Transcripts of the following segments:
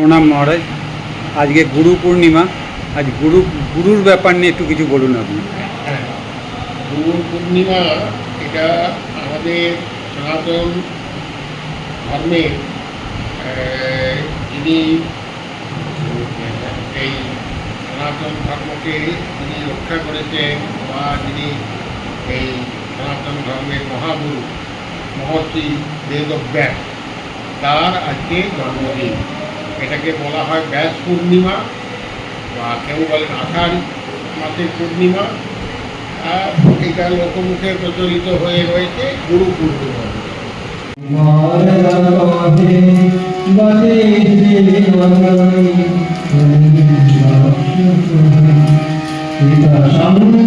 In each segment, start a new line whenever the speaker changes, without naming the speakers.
প্রণাম মহারাজ। আজকে গুরু পূর্ণিমা। আজ গুরু, গুরুর ব্যাপার নিয়ে একটু কিছু বলুন আপনি।
হ্যাঁ গুরু পূর্ণিমা, এটা আমাদের সনাতন ধর্মের যিনি এই সনাতন ধর্মকে যিনি রক্ষা করেছেন বা যিনি এই সনাতন ধর্মের মহাগুরু, মহর্ষি বেদব্যাস তার আজকে জন্মদিন। এটাকে বলা হয় ব্যাস পূর্ণিমা, বা কেউ বলেন আষাঢ় মাসের পূর্ণিমা। এটা লোকমুখে প্রচলিত হয়ে রয়েছে গুরু পূর্ণিমা।
গুড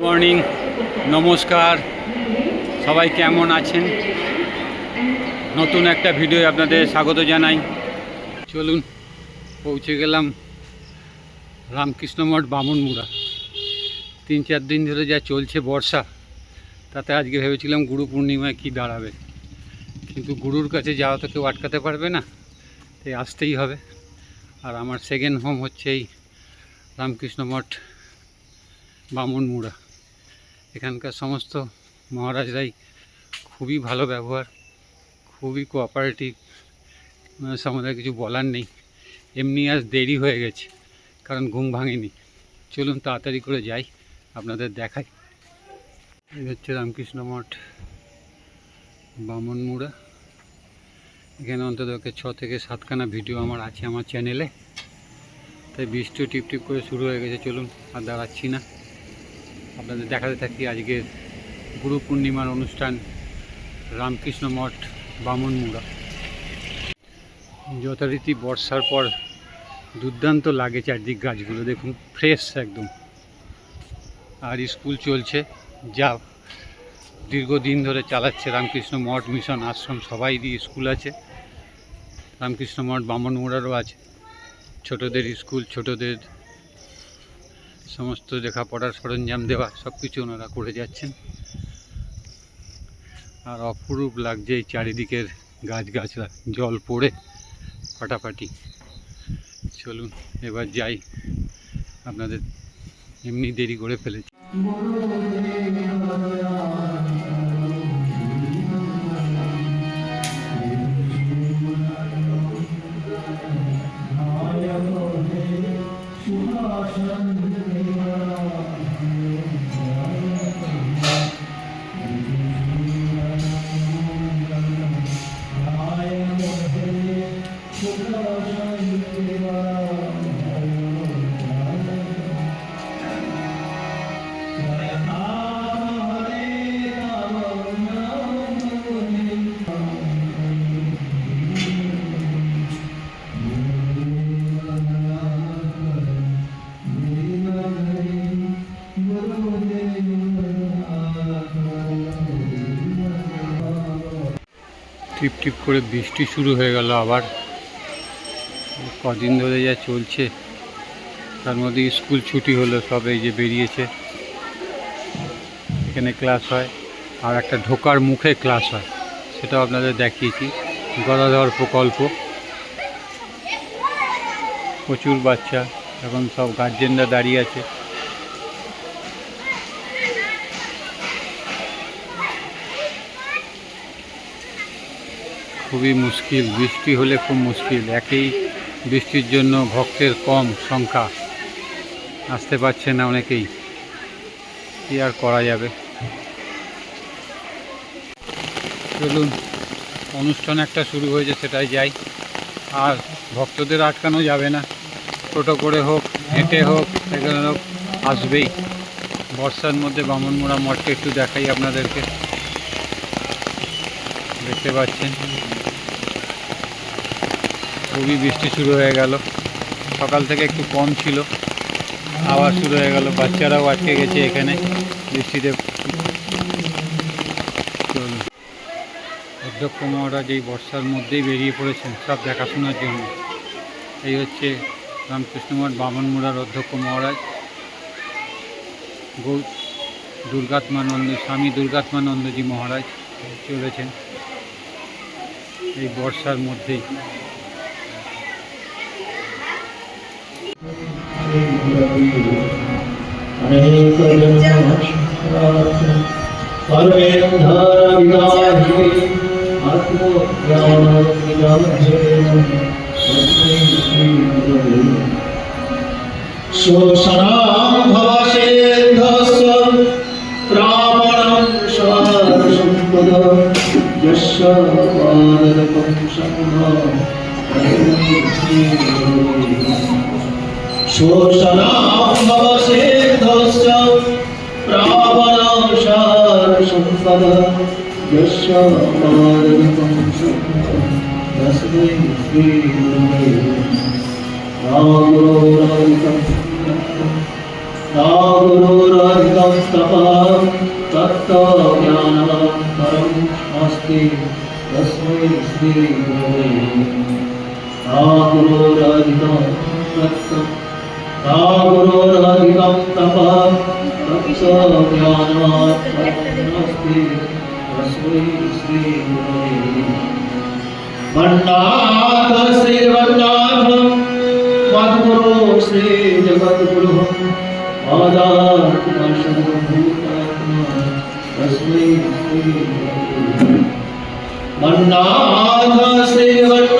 মর্নিং নমস্কার সবাই কেমন আছেন? নতুন একটা ভিডিও আপনাদের স্বাগত জানাই। চলুন, পৌঁছে গেলাম রামকৃষ্ণ মঠ বামনমুড়া। তিন চার দিন ধরে যা চলছে বর্ষা, তাতে আজকে ভেবেছিলাম গুরু পূর্ণিমায় কী দাঁড়াবে। কিন্তু গুরুর কাছে যাওয়া তো কেউ আটকাতে পারবে না, তাই আসতেই হবে। আর আমার সেকেন্ড হোম হচ্ছে এই রামকৃষ্ণ মঠ বামনমুড়া। এখানকার সমস্ত মহারাজরাই খুবই ভালো ব্যবহার। খুবই কোঅপারেটিভ আমাদের কিছু বলার নেই। এমনি আজ দেরি হয়ে গেছে, কারণ ঘুম ভাঙেনি। চলুন তাড়াতাড়ি করে যাই, আপনাদের দেখাই। এই হচ্ছে রামকৃষ্ণ মঠ, বামনমুড়া। এখানে অন্তত ওকে ছ থেকে সাতখানা ভিডিও আমার আছে আমার চ্যানেলে তাই বৃষ্টিও টিপ টিপ করে শুরু হয়ে গেছে, চলুন আর দাঁড়াচ্ছি না। আপনাদের দেখাতে থাকি আজকের গুরু পূর্ণিমার অনুষ্ঠান, রামকৃষ্ণ মঠ। বামনমুড়া। যথারীতি বর্ষার পর দুর্দান্ত লাগে চারদিক গাছগুলো, দেখুন ফ্রেশ একদম। আর স্কুল চলছে, যা দীর্ঘদিন ধরে চালাচ্ছে রামকৃষ্ণ মঠ মিশন, আশ্রম সবাইরই স্কুল আছে। রামকৃষ্ণ মঠ বামনমুড়ারও আছে। ছোটদের স্কুল, ছোটদের সমস্ত লেখাপড়ার সরঞ্জাম দেওয়া সব কিছু ওনারা করে যাচ্ছেন। আর অপরূপ লাগছে এই চারিদিকের গাছগাছরা জল পড়ে ফাটাফাটি। চলুন, এবার যাই। আপনাদের এমনি দেরি করে ফেলেছি। টিপ টিপ করে বৃষ্টি শুরু হয়ে গেল আবার। কদিন ধরে যা চলছে, তার মধ্যে স্কুল ছুটি হলো, সব এই যে বেরিয়েছে। এখানে ক্লাস হয়, আর একটা ঢোকার মুখে ক্লাস হয়, সেটাও আপনাদের দেখিয়েছি। গদাধর প্রকল্প। প্রচুর বাচ্চা, এখন সব গার্জেনরা দাঁড়িয়ে আছে। খুবই মুশকিল, বৃষ্টি হলে খুব মুশকিল। একই বৃষ্টির জন্য ভক্তের কম সংখ্যা। আসতে পারছে না অনেকেই। কী আর করা যাবে? চলুন, অনুষ্ঠান একটা শুরু হয়েছে, সেটাই যাই। আর ভক্তদের আটকানো যাবে না। টোটো করে হোক, হেঁটে হোক, সেখানে হোক, আসবেই। বর্ষার মধ্যে বামনমোড়া মঠকে একটু দেখাই আপনাদেরকে। দেখতে পাচ্ছেন। খুবই বৃষ্টি শুরু হয়ে গেল। সকাল থেকে একটু কম ছিল। আবার শুরু হয়ে গেল। বাচ্চারাও আটকে গেছে এখানে বৃষ্টিতে। অধ্যক্ষ মহারাজ এই বর্ষার মধ্যেই বেরিয়ে পড়েছেন সব দেখাশোনার জন্য। এই হচ্ছে রামকৃষ্ণ মঠ বামনমুড়ার অধ্যক্ষ মহারাজ। গৌ দুর্গাত্মানন্দ, স্বামী দুর্গাত্মানন্দজি মহারাজ চলেছেন এই বর্ষার মধ্যেই।
शोषणां भवसेन्धस्य प्रापणं शारसम्पद यस्य पादरकं शोषणां भवसेन्धस्य प्रापणं शारसम्पद यस्य पादरकं तस्मै श्रीगुरवे नागुरोराधिकं नागुरोराधिकं तपः तत्त्वज्ञानं परम् अस्ति तस्मै श्रीगुरवे नागुरोराधिकं तत्त्वं गुरोरधिकं तपा तत्सज्ञानमात्मनस्ति तस्मै श्रीगुरवे वन्नाथ श्रीवन्नाथं मद्गुरो श्रीजगद्गुरुः पादात्मशभूतात्मा तस्मै श्रीगुरवे वन्नाथ श्रीवन्नाथ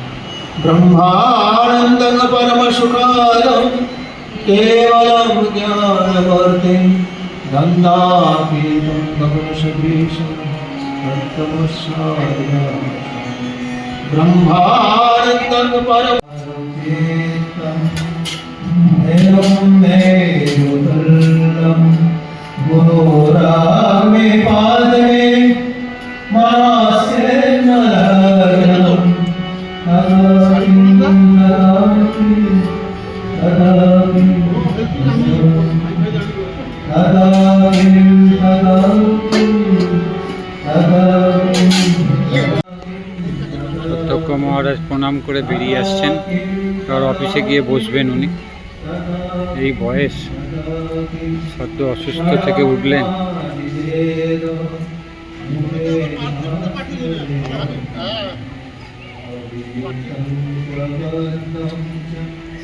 ब्रह्मानन्दन परमसुखायं केवलं ज्ञानवर्ते नन्दापीतं कमलशभीषं दत्तमस्वाय परम एवं मे ज्योतल्लं गुरोरा मे
দত্তক মহারাজ প্রণাম করে বেরিয়ে আসছেন। তার অফিসে গিয়ে বসবেন উনি। এই বয়স, সদ্য অসুস্থ থেকে উঠলেন।
Thank you.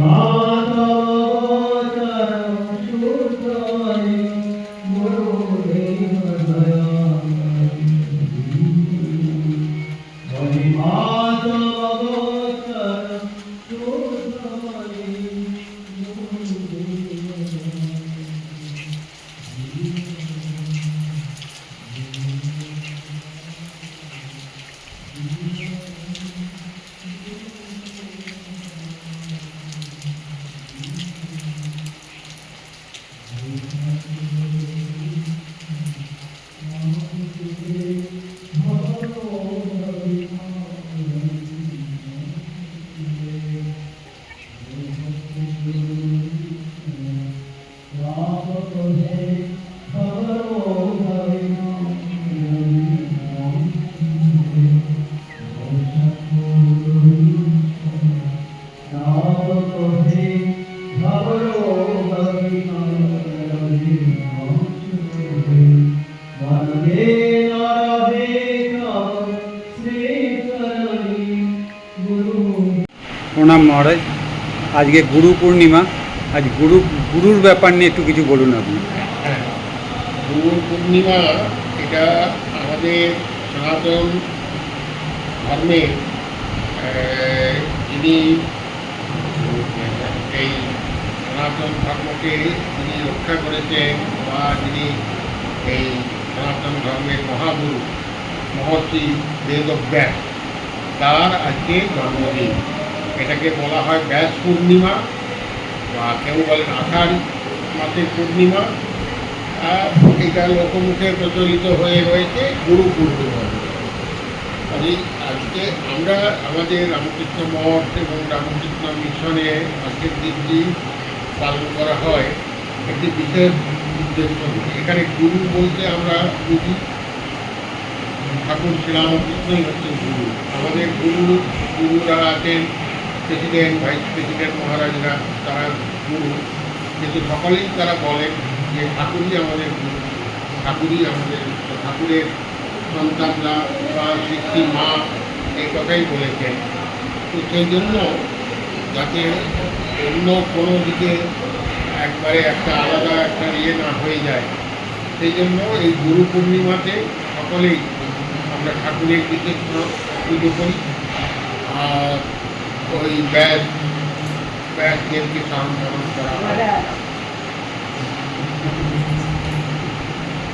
Amen.
প্রণাম মহারাজ। আজকে গুরু পূর্ণিমা। আজ গুরু, গুরুর ব্যাপার নিয়ে একটু কিছু বলুন আপনি।
হ্যাঁ গুরু পূর্ণিমা এটা আমাদের সনাতন ধর্মের যিনি এই সনাতন ধর্মকে যিনি রক্ষা করেছেন বা যিনি এই সনাতন ধর্মের মহাগুরু, মহর্ষি বেদব্যাস, তার আজকে জন্মদিন। এটাকে বলা হয় ব্যাস পূর্ণিমা, বা কেউ বলেন আষাঢ় মাসের পূর্ণিমা। এটা লোকমুখে প্রচলিত হয়ে রয়েছে গুরু পূর্ণিমা। কাজেই আজকে আমরা আমাদের রামকৃষ্ণ মঠ এবং রামকৃষ্ণ মিশনে আজকের দিনটি পালন করা হয়। একটি বিশেষ উদ্দেশ্য এখানে গুরু বলতে আমরা বুঝি। ঠাকুর শ্রীরামকৃষ্ণই হচ্ছেন গুরু। আমাদের গুরু, গুরুরা আছেন প্রেসিডেন্ট ভাইস প্রেসিডেন্ট মহারাজরা, তারা গুরু। কিন্তু সকলেই তারা বলেন যে ঠাকুরই আমাদের গুরু, ঠাকুরই আমাদের ঠাকুরের সন্তানরা বা শিক্ষি মা, এই কথাই বলেছেন। তো সেই জন্য যাতে অন্য কোনো দিকে একবারে একটা আলাদা একটা ইয়ে না হয়ে যায়, সেই জন্য এই গুরু পূর্ণিমাতে সকলেই আমরা ঠাকুরের বিশেষ পুজো করি। আর ওই ব্যাস ব্যাস দেবকে স্মরণ স্মরণ করা হয়?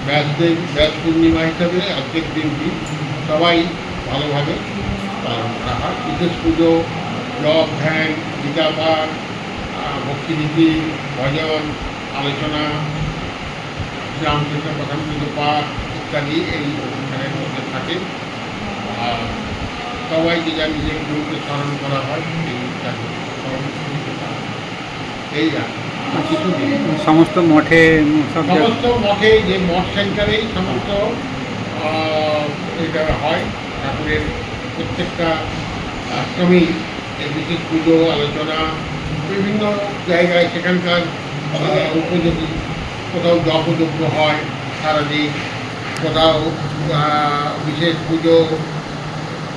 ব্যাসদেব ব্যাস পূর্ণিমা হিসাবে আজকের দিনটি সবাই ভালোভাবে পালন করা হয়। বিশেষ পুজো জপ ধ্যান গীতা পাঠ আহ, ভক্তিনীতি ভজন আলোচনা শ্রীরামকৃষ্ণ কথামৃত পাঠ ইত্যাদি এই অনুষ্ঠানের মধ্যে থাকে। আর সবাই যে যা নিজের গুরুকে স্মরণ করা হয় এই
সমস্ত মঠে
সমস্ত মঠে যে মঠ সেন্টারেই সমস্ত এটা হয়। ঠাকুরের প্রত্যেকটা আশ্রমেই বিশেষ পুজো আলোচনা বিভিন্ন জায়গায় সেখানকার উপযোগী কোথাও জপযজ্ঞ হয় সারাদিন। কোথাও বিশেষ পুজো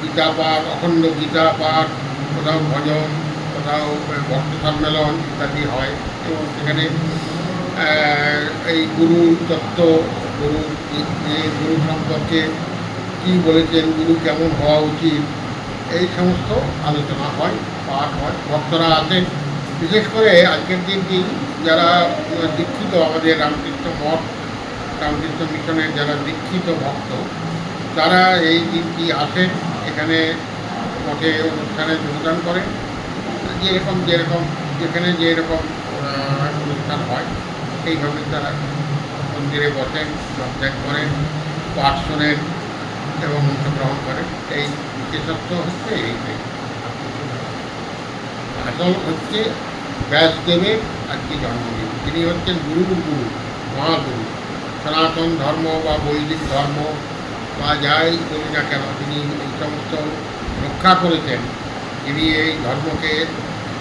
গীতা পাঠ, অখণ্ড গীতা পাঠ, কোথাও ভজন, কোথাও ভক্ত সম্মেলন ইত্যাদি হয়। এবং সেখানে এই গুরু তত্ত্ব, গুরু গুরু সম্পর্কে কী বলেছেন, গুরু কেমন হওয়া উচিত, এই সমস্ত আলোচনা হয়, পাঠ হয়, ভক্তরা আছেন বিশেষ করে আজকের দিনটি যারা দীক্ষিত আমাদের রামকৃষ্ণ মঠ, রামকৃষ্ণ মিশনের যারা দীক্ষিত ভক্ত, তারা এই দিনটি আসেন। এখানে মঠে অনুষ্ঠানে যোগদান করেন যেরকম যেরকম, যেখানে যেরকম অনুষ্ঠান হয়, সেইভাবে তারা মন্দিরে বসেন যোগদান করেন, পাঠ শোনেন এবং অংশগ্রহণ করেন। এই বিশেষত্ব হচ্ছে এইটাই আসল হচ্ছে ব্যাসদেবের আজকে জন্মদিন। তিনি হচ্ছেন গুরুর গুরু, মহাগুরু। সনাতন ধর্ম বা বৈদিক ধর্ম বা যাই বলি না কেন তিনি এই সমস্ত রক্ষা করেছেন তিনি এই ধর্মকে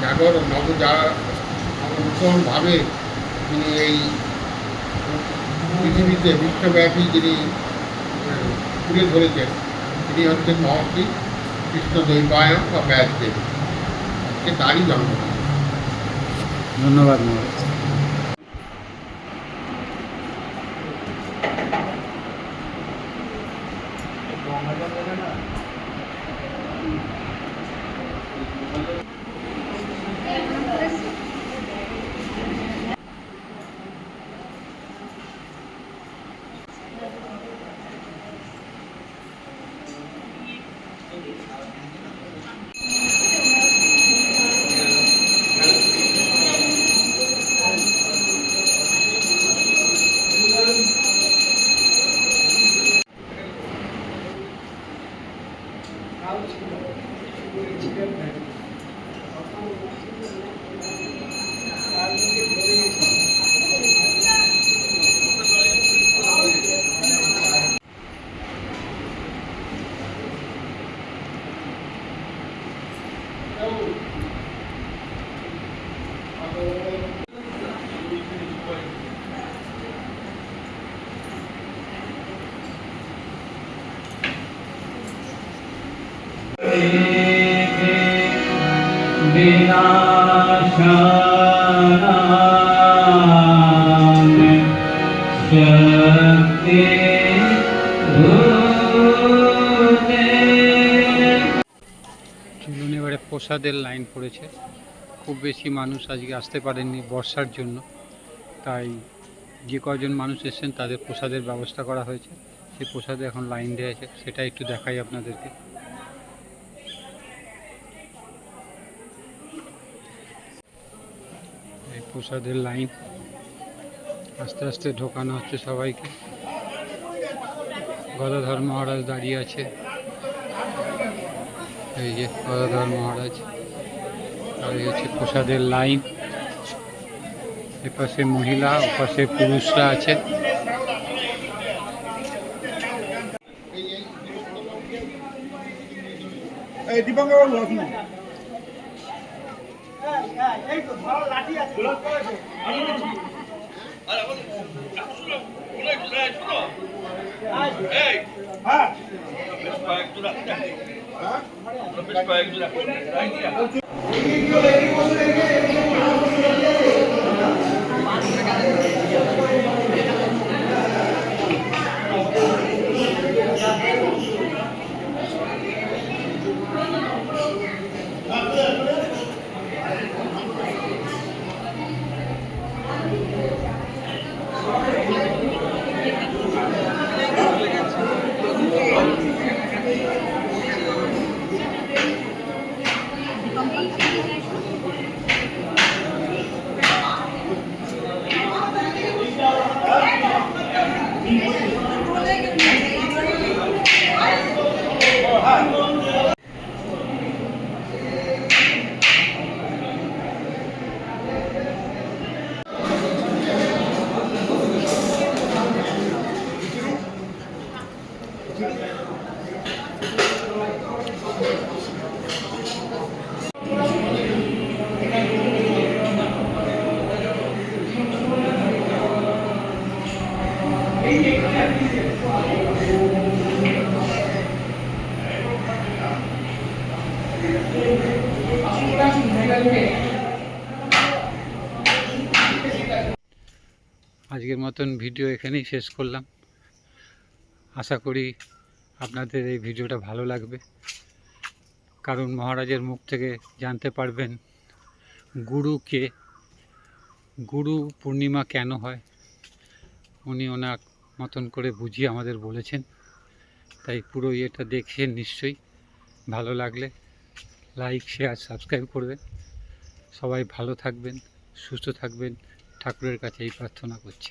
জাগর নবজা নূতনভাবে তিনি এই পৃথিবীতে বিশ্বব্যাপী যিনি তুলে ধরেছেন তিনি হচ্ছেন মহর্ষি কৃষ্ণ দৈপায়ন বা ব্যাসদেব তারই জন্মদিন
ধন্যবাদ মহারাজ। প্রসাদের লাইন পড়েছে। খুব বেশি মানুষ আজকে আসতে পারেননি বর্ষার জন্য। তাই যে কজন মানুষ এসেছেন তাদের প্রসাদের ব্যবস্থা করা হয়েছে। সেই প্রসাদে এখন লাইন দিয়েছে সেটা একটু দেখাই আপনাদেরকে। এই প্রসাদের লাইন আস্তে আস্তে ঢোকানো হচ্ছে সবাইকে। গদাধর মহারাজ দাঁড়িয়ে আছে। এই যে গদাধর মহারাজ আর এই হচ্ছে প্রসাদের লাইন এপাশে মহিলা ওপাশে পুরুষরা আছে
এই দীপঙ্কর vai.
আজকের মতন ভিডিও এখানেই শেষ করলাম। আশা করি আপনাদের এই ভিডিওটা ভালো লাগবে। কারণ মহারাজের মুখ থেকে জানতে পারবেন গুরুকে গুরু পূর্ণিমা কেন হয়? উনি ওনার মতন করে বুঝিয়ে আমাদের বলেছেন। তাই পুরো ইয়েটা দেখছেন নিশ্চয়ই। ভালো লাগলে লাইক, শেয়ার, সাবস্ক্রাইব করবেন। সবাই ভালো থাকবেন, সুস্থ থাকবেন। ঠাকুরের কাছে এই প্রার্থনা করছি।